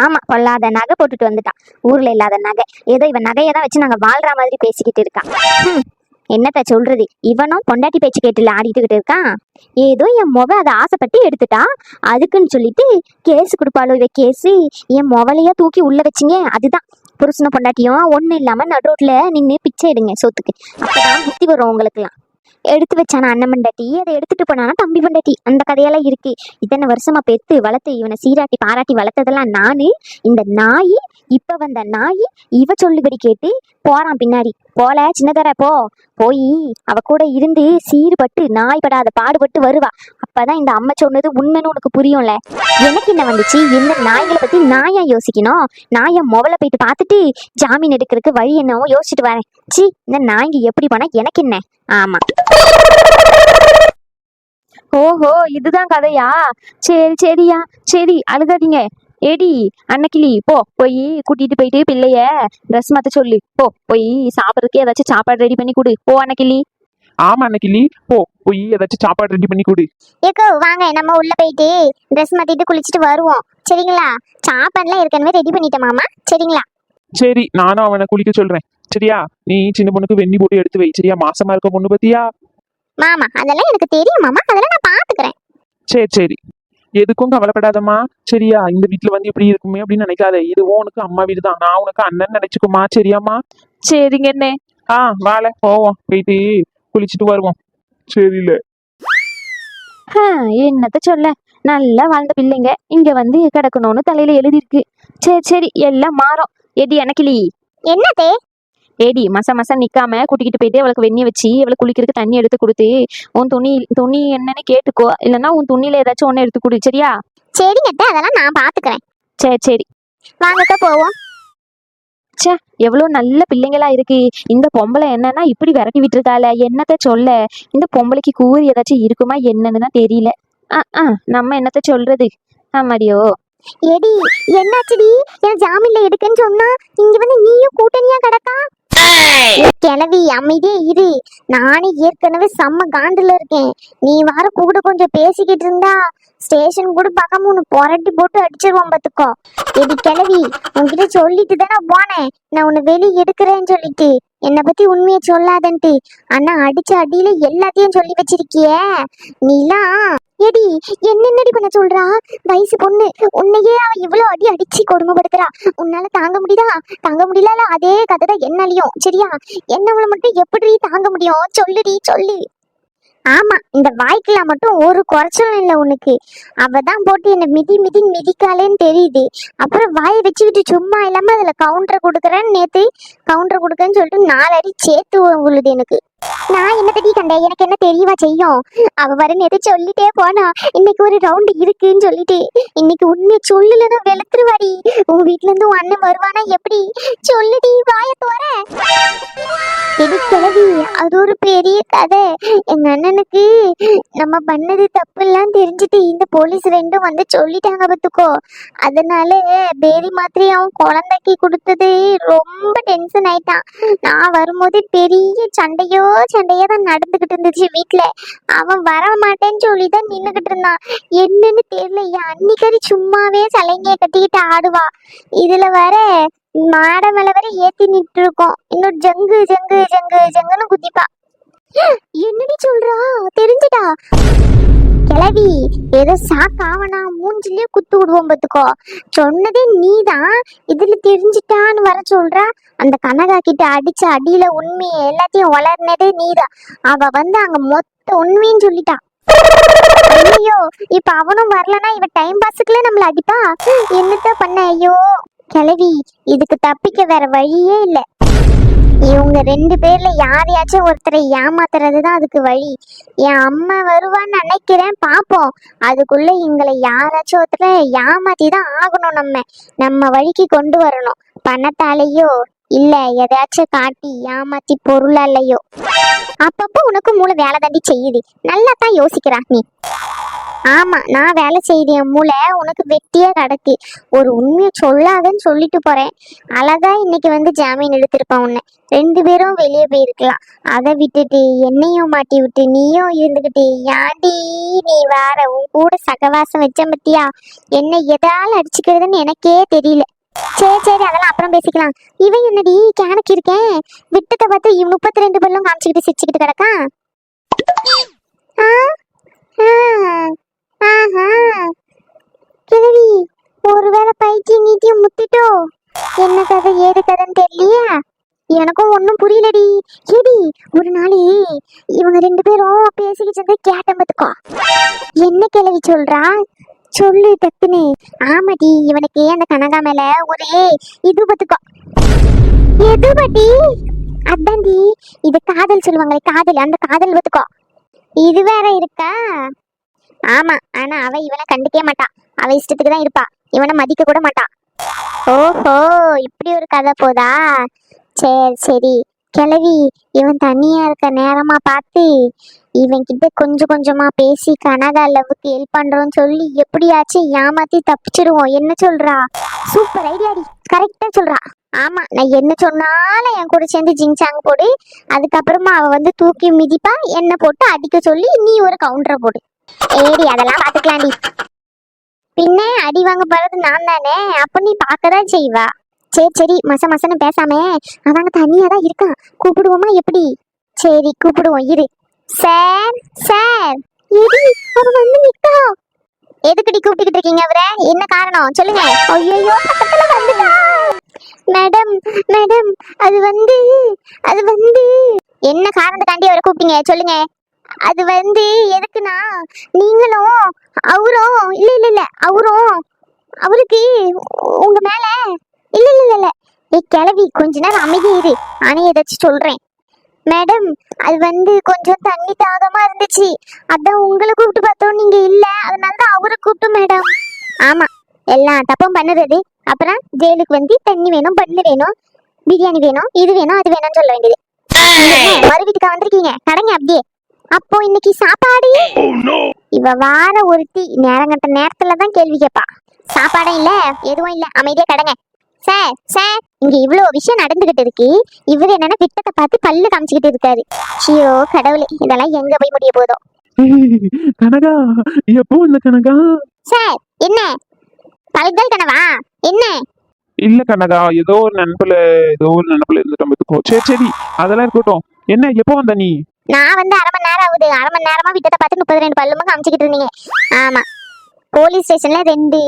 ஆமா பொல்லாத நகை போட்டுட்டு வந்துட்டான். ஊர்ல இல்லாத நகை. ஏதோ இவன் நகையை தான் வச்சு நாங்க வாழ்ற மாதிரி பேசிக்கிட்டு இருக்கான். என்னத்த சொல்றது? இவனும் பொண்டாட்டி பேச்சு கேட்டுல ஆடிட்டுக்கிட்டு இருக்கான். ஏதோ என் முக அதை ஆசைப்பட்டு எடுத்துட்டா. அதுக்குன்னு சொல்லிட்டு கேஸ் கொடுப்பாளோ இவ கேஸு? என் முகலையா தூக்கி உள்ள வச்சிங்க அதுதான். புருஷன பொண்டாட்டியும் ஒன்றும் இல்லாமல் நடு ரோட்ல நின்று பிச்சை எடுங்க சொத்துக்கு. அப்பதான் புத்தி வரும் உங்களுக்குலாம் எடுத்து வச்சானா அண்ணன் பண்டாட்டி அதை எடுத்துட்டு போனானா தம்பி பண்டாட்டி அந்த கதையெல்லாம் இருக்கு. இத்தனை வருஷமா பெத்து வளர்த்து இவனை சீராட்டி பாராட்டி வளர்த்ததெல்லாம் நானு. இந்த நாய் இப்ப வந்த நாய் இவ சொல்லுபடி கேட்டு போறான் பின்னாடி. போல சின்னதர போ. போய் அவ கூட இருந்து சீர்பட்டு நாய் படாத பாடுபட்டு வருவா. அப்பதான் இந்த அம்மா சொன்னது உண்மைன்னு உனக்கு புரியும்ல? எனக்கு என்ன வந்துச்சு? இந்த நாய்களை பத்தி நான் ஏன் யோசிக்கணும்? நான் முதல்ல போயிட்டு பார்த்துட்டு ஜாமீன் எடுக்கிறதுக்கு வழி என்னவோ யோசிச்சுட்டு வரேன். சி இந்த நாய்ங்க எப்படி போனா எனக்கு என்ன? ஆமா. ஓஹோ இதுதான் கதையா? சரி சரியா. சரி அழுகாதீங்க. ஏடி அன்னக்கிளி போ போய் கூட்டிட்டு போயிட்டு பிள்ளைய ட்ரெஸ் மாத்த சொல்லு. போ போய் சாப்பிட்றதுக்கு ஏதாச்சும் சாப்பாடு ரெடி பண்ணி கொடு. போ அன்னக்கிளி. ஆமா அன்னைக்கிளி. போ போய் ஏதாச்சும் சாப்பாடு ரெடி பண்ணி கொடு. ஏக்கோ வாங்க நம்ம உள்ள போயிட்டு ட்ரெஸ் மாத்திட்டு குளிச்சுட்டு வருவோம். சரிங்களா? சாப்பாடுலாம் ஏற்கனவே ரெடி பண்ணிட்டேன் மாமா. சரிங்களா? சரி நானும் அவனை குளிக்க சொல்றேன். சரியா? நீ சின்ன பொண்ணுக்கு வெண்ணி போட்டு எடுத்து வை. சரியா? மாசமா இருக்க பொண்ணு பத்தியா? மாமா அதெல்லாம் எனக்கு தெரியும் மாமா. அதெல்லாம் நான் பாத்துக்கிறேன். சரி சரி. எதுக்கும் கவலைப்படாதம்மா. சரியா இந்த வீட்ல வந்து இப்படி இருக்குமே அப்படின்னு நினைக்காத. இதுவும் உனக்கு அம்மா வீடு தான் நான் உனக்கு அண்ணன் நினைச்சுக்குமா? சரியாம்மா? சரிங்க அண்ணே. ஆ வாழ போவோம். போயிட்டு குளிச்சுட்டு வருவோம். சரியில்ல. என்னத்த சொல்ல? நல்லா வாழ்ந்த பிள்ளைங்க. இங்க வந்து கிடக்கணும்னு தலையில எழுதிருக்கு சரி சரி எல்லாம் மாறும். ஏடி அன்னக்கிளி என்னதே ஏடி மச மசம் நிக்காம கூட்டிக்கிட்டு போயிட்டு அவளுக்கு வெந்நி வச்சு அவளுக்கு குளிக்கிறதுக்கு தண்ணி எடுத்து கொடுத்து உன் துணி துணி என்னன்னு கேட்டுக்கோ. இல்லைன்னா உன் துணியில ஏதாச்சும் ஒண்ணு எடுத்து கொடு சரியா? சரிங்க அத்தை, அதெல்லாம் நான் பாத்துக்கிறேன். சரி சரி. வாங்கக்கா போவோம். ச்சே எவ்வளவு நல்ல பிள்ளைங்களா இருக்கு. இந்த பொம்பளை என்னன்னா இப்படி விரட்டி விட்டுருக்காள என்னத்த சொல்ல? இந்த பொம்பளைக்கு கூறி ஏதாச்சும் இருக்குமா என்னன்னு தான் தெரியல. ஆ ஆ நம்ம என்னத்த சொல்றது? ஆமாடியோ. எடி என்னாச்சுடி? என் ஜாமீன்ல எடுக்கன்னு சொன்னா இங்க வந்து நீயும் கூட்டணியா கிடக்கா? கிளவி அமைதியே இரு நானே ஏற்கனவே செம்ம காண்டுல இருக்கேன். நீ வர கூட கொஞ்சம் பேசிக்கிட்டு இருந்தா. ஸ்டேஷன் கூட பக்கம் ஒன்று புரட்டி போட்டு அடிச்சிருவோம் பாத்துக்கோ. எடி கிளவி உன்கிட்ட சொல்லிட்டு தானே போனேன். நான் உன்னை வெளியே எடுக்கிறேன்னு சொல்லிட்டு. என்னை பத்தி உண்மையை சொல்லாதன்ட்டு. ஆனா அடிச்ச அடியில எல்லாத்தையும் சொல்லி வச்சிருக்கியே. நீலாம் ஏடி என்னென்னடி பண்ண சொல்றா? வயசு பொண்ணு. உன்னையே அவ இவ்வளவு அடி அடிச்சு கொடுமைப்படுத்துறா. உன்னால தாங்க முடியுதா? தாங்க முடியல அதே கதை தான் என்னாலையும். சரியா? என்னவளை மட்டும் எப்படி தாங்க முடியும்? சொல்லுடி சொல்லு. ஆமா இந்த வாய்க்குல மட்டும் ஒரு குறைச்சலும் இல்லை உனக்கு. அவ தான் போட்டு என்ன மிதி மிதி மிதிக்காலேன்னு தெரியுது. அப்புறம் வாயை வச்சுக்கிட்டு சும்மா இல்லாம அதுல கவுண்டர் கொடுக்குறேன்னு நேத்து கவுண்டர் கொடுக்கறேன்னு சொல்லிட்டு நாலு அடி சேர்த்து உழுது எனக்கு. நான் என்ன தடி கண்டேன். எனக்கு என்ன தெரியவா செய்யும்? அவ வர சொல்லிட்டே போனா இன்னைக்கு ஒரு ரவுண்ட் இருக்குன்னு சொல்லிட்டு இன்னைக்கு உண்மையை சொல்லலன்னா வெளுத்துருவாடி. உன் வீட்ல இருந்து உன் அண்ணன் வருவானா எப்படி? சொல்லுடி வாய தோற. எடி கிளவி அது ஒரு பெரிய கதை. எங்க அண்ணனுக்கு நம்ம பண்ணது தப்பு எல்லாம் தெரிஞ்சுட்டு இந்த போலீஸ் ரெண்டும் வந்து சொல்லிட்டாங்க பத்துக்கோ. அதனால பேரி மாதிரி அவன் குழந்தைக்கு கொடுத்தது ரொம்ப டென்ஷன் ஆயிட்டான். நான் வரும்போது பெரிய சண்டையோ சண்டையா தான் நடந்துகிட்டு இருந்துச்சு வீட்டுல அவன் வர மாட்டேன்னு சொல்லி தான் நின்னுகிட்டு இருந்தான். என்னன்னு தெரியல. என் அன்னிக்கறி சும்மாவே சலைங்க கட்டிக்கிட்டு ஆடுவா. இதுல வர மாட மேல வர ஏத்தி நிட்டு இருக்கோம் இன்னொரு ஜங்கு ஜங்கு ஜங்கு ஜங்குன்னு குதிப்பா. என்னடி சொல்றா? தெரிஞ்சுட்டா கிளவி ஏதோ சாக்காவனா மூஞ்சிலே குத்து விடுவோம் பத்துக்கோ சொன்னதே நீதான். இதுல தெரிஞ்சுட்டான்னு வர சொல்றா. அந்த கனகா கிட்ட அடிச்ச அடியில உண்மையை எல்லாத்தையும் வளர்னதே நீதான். அவ வந்து அங்க மொத்த உண்மையும் சொல்லிட்டா. ஐயோ இப்ப அவனும் வரலனா இவ டைம் பாஸுக்குள்ள நம்மள அடிப்பா? என்னத்த பண்ண ஐயோ? கிளவி இதுக்கு தப்பிக்க வேற வழியே இல்லை. இவங்க ரெண்டு பேர்ல யாரையாச்சும் ஒருத்தரை ஏமாத்துறது தான் அதுக்கு வழி. என் அம்மா வருவான்னு நினைக்கிறேன் பாப்போம். அதுக்குள்ள எங்களை யாராச்சும் ஒருத்தரை ஏமாத்தி தான் ஆகணும் நம்ம. நம்ம வழிக்கு கொண்டு வரணும். பணத்தாலேயோ இல்ல எதாச்சும் காட்டி ஏமாத்தி பொருளாலையோ. அப்பப்போ உனக்கு மூளை வேலை தாண்டி செய்யுது. நல்லா தான் யோசிக்கிறா நீ. ஆமா நான் வேலை செய்யற மூளை உனக்கு வெட்டியா கிடக்கு. ஒரு உண்மையை சொல்லாதன்னு சொல்லிட்டு போறேன். அழகா இன்னைக்கு வந்து ஜாமீன் எடுத்திருப்பான் உன்னை. ரெண்டு பேரும் வெளியே போயிருக்கலாம். அதை விட்டுட்டு என்னையும் மாட்டி விட்டு நீயும் இருந்துகிட்டு யாண்டி நீ வேற உன் கூட சகவாசம் வச்ச பத்தியா என்ன எதால அடிச்சுக்கிறதுன்னு எனக்கே தெரியல. சரி சரி அதெல்லாம் அப்புறம் பேசிக்கலாம். இவன் என்னடி கேனக்கு இருக்கேன். விட்டத்தை பார்த்து முப்பத்தி ரெண்டு பல்லும் காமிச்சுக்கிட்டு சிரிச்சுக்கிட்டு கிடக்கான். ஆ ஆ. ஆஹா. கிழவி ஒருவேளை பைக்கு நீட்டியும் முத்திட்டோ என்ன கதை ஏது கதைன்னு தெரியலையா? எனக்கும் ஒன்றும் புரியலடி. ஏடி ஒரு நாளே இவங்க ரெண்டு பேரும் பேசிக்கிட்டு இருந்தே கேட்டேன் பார்த்துக்கோ. என்ன கிழவி சொல்றா? சொல்லு டக்குன்னு. ஆமாடி இவனுக்கு அந்த கனகா மேல ஒரே இது பார்த்துக்கோ. எது பாட்டி? அதான்டி இது காதல் சொல்லுவாங்களே காதல் அந்த காதல் பார்த்துக்கோ. இது வேற இருக்கா? ஆமா ஆனா அவ இவனை கண்டுக்கவே மாட்டா. அவ இஷ்டத்துக்கு தான் இருப்பா. இவனை மதிக்க கூட மாட்டா. ஓஹோ இப்படி ஒரு கதை போதா? சரி சரி. கிளவி இவன் தனியா இருக்க நேரமா பார்த்து இவன் கிட்ட கொஞ்சம் கொஞ்சமா பேசி கனகா லவ்வுக்கு ஹெல்ப் பண்றோம்னு சொல்லி எப்படியாச்சும் ஏமாத்தி தப்பிச்சிருவோம். என்ன சொல்றா? சூப்பர் ஐடியாடி கரெக்டா சொல்றா. ஆமா நான் என்ன சொன்னாலும் என் கூட சேர்ந்து ஜிங்சாங் போடு. அதுக்கப்புறமா அவ வந்து தூக்கி மிதிப்பா என்ன போட்டு அடிக்க சொல்லி நீ ஒரு கவுண்டரை போடு. ஏடி அதெல்லாம் பாத்துக்கலாம்டி. பின்ன அடி வாங்க போறது நான் தானே? அப்ப நீ பார்க்கதான் செய்வா? சரி சரி மச மசன்னு பேசாம அவங்க தனியா தான் இருக்கான் கூப்பிடுவோமா எப்படி? சரி கூப்பிடுவோம் இரு. சார் சார் எடி அவ வந்து நிக்கா. எதுக்குடி கூப்பிட்டுக்கிட்டு இருக்கீங்க அவரை? என்ன காரணம்? சொல்லுங்க. ஐயோ பக்கத்துல வந்துட்டா. மேடம் மேடம் அது வந்து அது வந்து. என்ன காரணத்துக்காண்டி அவரை கூப்பிட்டீங்க? சொல்லுங்க. அது வந்து எதுக்குன்னா நீங்களும் அவரும் இல்ல இல்ல இல்ல அவரும் அவருக்கு உங்க மேல இல்ல இல்ல இல்ல இல்ல ஏய் கிளவி கொஞ்ச நேரம் அமைதி இரு. நானே ஏதாச்சும் சொல்றேன். மேடம் அது வந்து கொஞ்சம் தண்ணி தாகமா இருந்துச்சு. அதான் உங்களை கூப்பிட்டு பார்த்தோம். நீங்க இல்ல. அதனால தான் அவரை கூப்பிட்டு மேடம். ஆமா. எல்லாம் தப்பும் பண்ணுறது. அப்புறம் ஜெயிலுக்கு வந்து தண்ணி வேணும் பண்ணு வேணும் பிரியாணி வேணும் இது வேணும் அது வேணும்னு சொல்ல வேண்டியது. மறு வீட்டுக்கா வந்திருக்கீங்க. கடங்க அப்படியே. அப்போ இன்னைக்கு சாப்பாடு? இவ வார ஒருத்தி நேரங்கட்ட நேரத்துல தான் கேள்வி கேட்பா சாப்பாடும் இல்ல எதுவும் இல்ல. அமைதியா கடங்க. சார் சார் இங்க இவ்வளவு விஷயம் நடந்துகிட்டு இருக்கு. இவர் என்னன்னா விட்டத்தை பார்த்து பல்லு காமிச்சுக்கிட்டு இருக்காரு. ஐயோ கடவுளே இதெல்லாம் எங்க போய் முடிய போதோ? கனகா எப்போ இந்த கனகா? சார் என்ன? பல்கள் கனவா? என்ன? இல்ல கனகா ஏதோ ஒரு நினப்புல ஏதோ ஒரு நினப்புல இருந்துட்டோம். சரி சரி அதெல்லாம் இருக்கட்டும். என்ன எப்போ வந்த நீ? நான் வந்து அரை மணி நேரம் ஆகுது. அரை மணி நேரமா விட்டத்தை பார்த்து முப்பது ரெண்டு பல்லுமா காமிச்சுக்கிட்டு இருந்தீங்க. ஆமா. போலீஸ் ஸ்டேஷன்ல ரெண்டு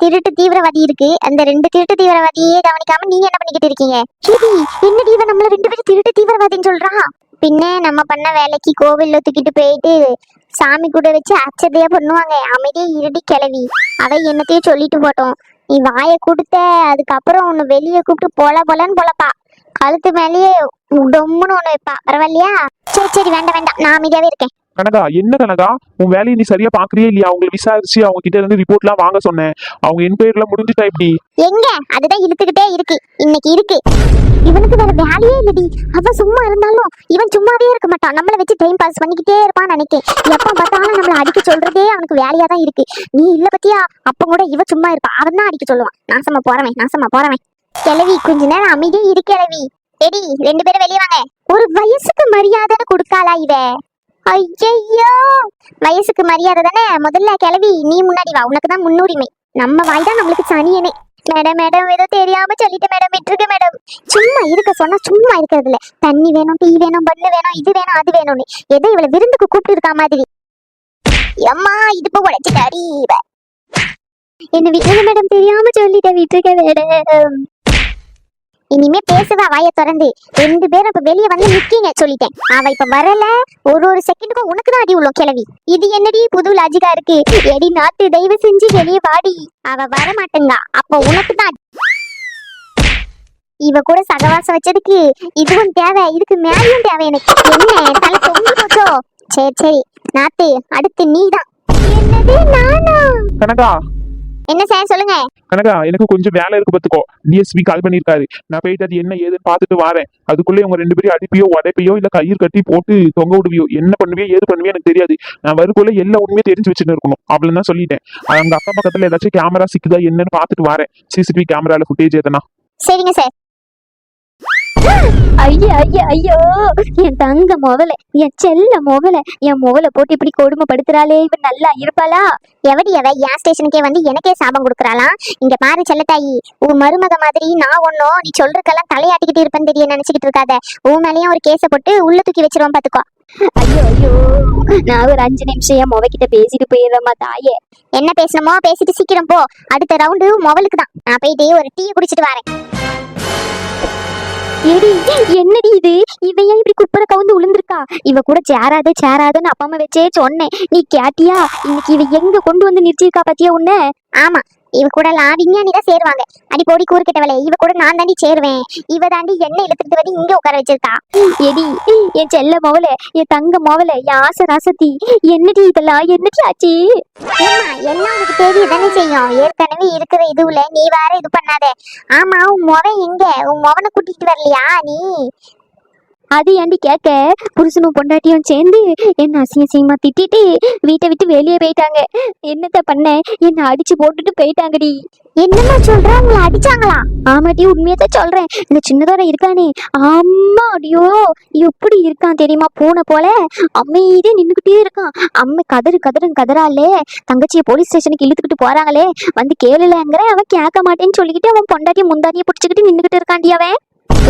திருட்டு தீவிரவாதி இருக்கு. அந்த ரெண்டு திருட்டு தீவிரவாதியே கவனிக்காம நீங்க என்ன பண்ணிக்கிட்டு இருக்கீங்க? என்ன என்னடி நம்மள ரெண்டு பேரும் திருட்டு தீவிரவாதின்னு சொல்றான் பின்ன நம்ம பண்ண வேலைக்கு கோவில்ல தூக்கிட்டு போயிட்டு சாமி கூட வச்சு அச்சதையா பண்ணுவாங்க. அமைதியே இருடி கிளவி அவ என்னத்தையும் சொல்லிட்டு போட்டோம். நீ வாயை கொடுத்த அதுக்கப்புறம் உன்னை வெளியே கூப்பிட்டு போல போலன்னு போலப்பா. கழுத்து மேலேயே டொம்முன்னு ஒண்ணு வைப்பா. பரவாயில்லையா? சரி சரி வேண்டாம் வேண்டாம். நான் அமைதியாவே இருக்கேன். கனகா என்ன கனகா? உன் வேலையை நீ சரியா பாக்குறியா இல்லையா? அவங்களை விசாரிச்சு அவங்க கிட்ட இருந்து ரிப்போர்ட்லாம் வாங்க சொன்னேன். அவங்க என்கொயரில முடிஞ்சுட்டா இப்படி எங்க? அதுதான் இழுத்துக்கிட்டே இருக்கு. இன்னைக்கு இருக்கு. இவனுக்கு வேற வேலையே இல்லடி. அவன் சும்மா இருந்தாலும் இவன் சும்மாவே இருக்க மாட்டான். நம்மள வச்சு டைம் பாஸ் பண்ணிக்கிட்டே இருப்பான் நினைக்கேன். எப்ப பார்த்தாலும் நம்மள அடிக்க சொல்றதே அவனுக்கு வேலையா தான் இருக்கு. நீ இல்ல பத்தியா? அப்ப கூட இவ சும்மா இருப்பா. அவன் தான் அடிக்க சொல்லுவான். நாசமா போறவன் நாசமா போறவன். கிளவி கொஞ்ச நேரம் அமைதியே இரு கிளவி எடி ரெண்டு பேரும் வெளியே வாங்க. ஒரு வயசுக்கு மரியாதை கொடுக்காளா இவ? ஐயையோ! வயசுக்கு மரியாதை தானே? முதல்ல கிளவி நீ முன்னாடி வா. உனக்கு தான் முன்னுரிமை. நம்ம வாய் தான் நம்மளுக்கு சனியனே. மேடம் மேடம் ஏதோ தெரியாம சொல்லிட்டு மேடம் விட்டுருக்க மேடம். சும்மா இருக்க சொன்னா சும்மா இருக்கிறது இல்ல. தண்ணி வேணும் டீ வேணும் பண்ணு வேணும் இது வேணும் அது வேணும்னு. ஏதோ இவளை விருந்துக்கு கூப்பிட்டு இருக்கா மாதிரி அம்மா இடுப்பு உடைச்சிட்டாடி இவ. என்ன விட்டுருங்க மேடம் தெரியாம சொல்லிட்டேன் விட்டுருக்க மேடம். இனிமே பேசுவா வாய திறந்து. ரெண்டு பேரும் இப்ப வெளிய வந்து நிக்கீங்க சொல்லிட்டேன். அவ இப்ப வரல. ஒரு ஒரு செகண்டுக்கும் உனக்கு தான் அடி உள்ளோம் கிளவி இது என்னடி புது லாஜிக்கா இருக்கு? எடி நாட்டு தயவு செஞ்சு வெளியே வாடி. அவ வர மாட்டேங்கா அப்ப உனக்கு தான் இவ கூட சகவாசம் வச்சதுக்கு இதுவும் தேவை இதுக்கு மேலையும் தேவை எனக்கு. என்ன தலை தொங்கி போச்சோ? சரி சரி. நாத்து அடுத்து நீதான். என்னது நானா? கனகா. என்ன சார் சொல்லுங்க. கனகா எனக்கு கொஞ்சம் வேலை இருக்கு பாத்துக்கோ டிஎஸ்பி கால் பண்ணிருக்காரு. நான் போயிட்டு அது என்ன ஏதுன்னு பார்த்துட்டு வரேன். அதுக்குள்ளே உங்க ரெண்டு பேரும் அடிப்பியோ உடைப்பியோ இல்ல கயிறு கட்டி போட்டு தொங்க விடுவியோ என்ன பண்ணுவியோ ஏது பண்ணுவியோ எனக்கு தெரியாது. நான் வரக்குள்ள எல்லா உண்மையும் தெரிஞ்சு வச்சுட்டு இருக்கணும். அப்படின்னு தான் சொல்லிட்டேன். அங்க அக்கம் பக்கத்துல ஏதாச்சும் கேமரா சிக்குதா என்னன்னு பார்த்துட்டு வரேன். சிசிடிவி கேமரால ஃபுட்டேஜ் எதனா சரிங்க சார் ஐயோ ஐயோ ஐயோ. என் தங்க முகல என் செல்ல முகல என் முகல போட்டு இப்படி கொடுமைப்படுத்துறாளே. இவன் நல்லா இருப்பாளா? எவடி எவ என் ஸ்டேஷனுக்கே வந்து எனக்கே சாபம் கொடுக்குறாளாம் இங்க பாரு செல்லத்தாயி உன் மருமக மாதிரி நான் ஒன்னும் நீ சொல்றதுக்கெல்லாம் தலையாட்டிக்கிட்டு இருப்பேன்னு தெரிய நினைச்சுக்கிட்டு இருக்காத. உன் மேலயும் ஒரு கேஸை போட்டு உள்ள தூக்கி வச்சிருவோம் பாத்துக்கோ. ஐயோ ஐயோ. நான் ஒரு அஞ்சு நிமிஷம் என் முகக்கிட்ட பேசிட்டு போயிடுறேம்மா தாயே. என்ன பேசணுமோ பேசிட்டு சீக்கிரம் போ. அடுத்த ரவுண்டு மொபைலுக்கு தான் நான் போயிட்டு ஒரு டீ குடிச்சிட்டு வரேன். ஏடி என்னடி இது? இவ ஏன் இப்படி குப்புற கவுந்து விழுந்திருக்கா இவ கூட சேராத சேராதன்னு அப்பா அம்மா வச்சே சொன்னேன். நீ கேட்டியா? இன்னைக்கு இவ எங்க கொண்டு வந்து நிறுத்திருக்கா பாத்தியா உன்ன? ஆமா இவ கூட எல்லாம் விஞ்ஞானி தான் சேருவாங்க. அடி போடி கூறுகிட்டவளே இவ கூட நான் தாண்டி சேருவேன். இவ தாண்டி என்ன இழுத்துட்டு வந்து இங்க உட்கார வச்சிருக்கா. எடி என் செல்ல மோவல என் தங்க மோவல என் ஆசை ராசத்தி என்னடி இதெல்லாம்? என்னடி ஆச்சு? எல்லாம் உனக்கு தெரிய தானே செய்யும். ஏற்கனவே இருக்கிற இதுவுல நீ வேற இது பண்ணாத. ஆமா உன் எங்க? உன் மொவனை கூட்டிட்டு வரலையா நீ? அது ஏண்டி கேட்க புருஷனும் பொண்டாட்டியும் சேர்ந்து என்ன அசிங்க அசிங்கமா திட்டிட்டு வீட்டை விட்டு வெளியே போயிட்டாங்க. என்னத்த பண்ண? என்ன அடிச்சு போட்டுட்டு போயிட்டாங்கடி. என்னம்மா சொல்ற? உங்களை அடிச்சாங்களா? ஆமாட்டி உண்மையத்தான் சொல்றேன். இந்த சின்னதோட இருக்கானே. அம்மா அடியோ எப்படி இருக்கான் தெரியுமா? பூனை போல அமைதியா நின்றுக்கிட்டே இருக்கான். அம்மை கதறு கதறு கதறாலே தங்கச்சியை போலீஸ் ஸ்டேஷனுக்கு இழுத்துக்கிட்டு போறாங்களே. வந்து கேளுலங்கிற அவன் கேட்க மாட்டேன்னு சொல்லிக்கிட்டு அவன் பொண்டாட்டிய முந்தாட்டியை பிடிச்சிக்கிட்டு நின்னுக்கிட்டு இருக்காண்டி அவன்.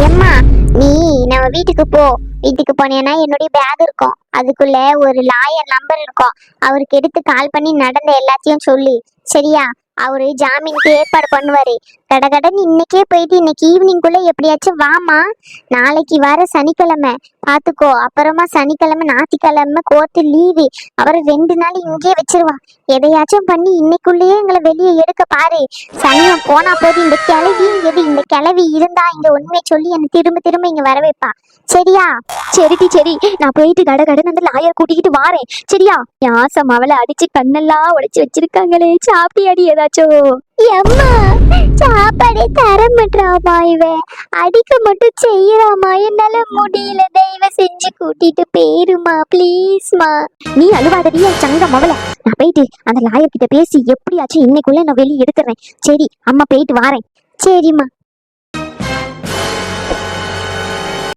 ஏம்மா நீ நம்ம வீட்டுக்கு போ. வீட்டுக்கு போனேன்னா என்னுடைய பேக் இருக்கும். அதுக்குள்ள ஒரு லாயர் நம்பர் இருக்கும். அவருக்கு எடுத்து கால் பண்ணி நடந்த எல்லாத்தையும் சொல்லி. சரியா? அவரு ஜாமீனுக்கு ஏற்பாடு பண்ணுவாரு. கடகடன் இன்னைக்கே போயிட்டு இன்னைக்கு ஈவினிங்குள்ள எப்படியாச்சும் வாமா நாளைக்கு வர சனிக்கிழமை. பாத்துக்கோ அப்புறமா சனிக்கிழமை ஞாயிற்றுக்கிழமை கோர்ட்டு லீவு அவரை ரெண்டு நாள் இங்கேயே வச்சிருவா எதையாச்சும் பண்ணி இன்னைக்குள்ளேயே எங்களை வெளியே எடுக்க பாரு. சனியம் போனா போது இந்த கிளவி எது இந்த கிளவி இருந்தா இங்க உண்மையை சொல்லி என்னை திரும்ப திரும்ப இங்க வர வைப்பா. சரியா? சரிடி சரி. நான் போயிட்டு கட கடன் அந்த லாயர் கூட்டிக்கிட்டு வாரேன். சரியா? யாசம் அவளை அடிச்சு கண்ணெல்லாம் உடைச்சு வச்சிருக்காங்களே? சாப்பிட்டியாடி ஏதாச்சும்? எம்மா சாப்பாடே தர மாட்டாமா இவன் அடிக்க மட்டும் செய்யறாமா என்னால முடியல. தெய்வ செஞ்சு கூட்டிட்டு போயிருமா ப்ளீஸ்மா நீ அழுவாதடி என் சங்க மவளை நான் போயிட்டு அந்த லாயர் கிட்ட பேசி எப்படியாச்சும் இன்னைக்குள்ள நான் வெளியே எடுத்துறேன். சரி அம்மா போயிட்டு வாரேன். சரிம்மா.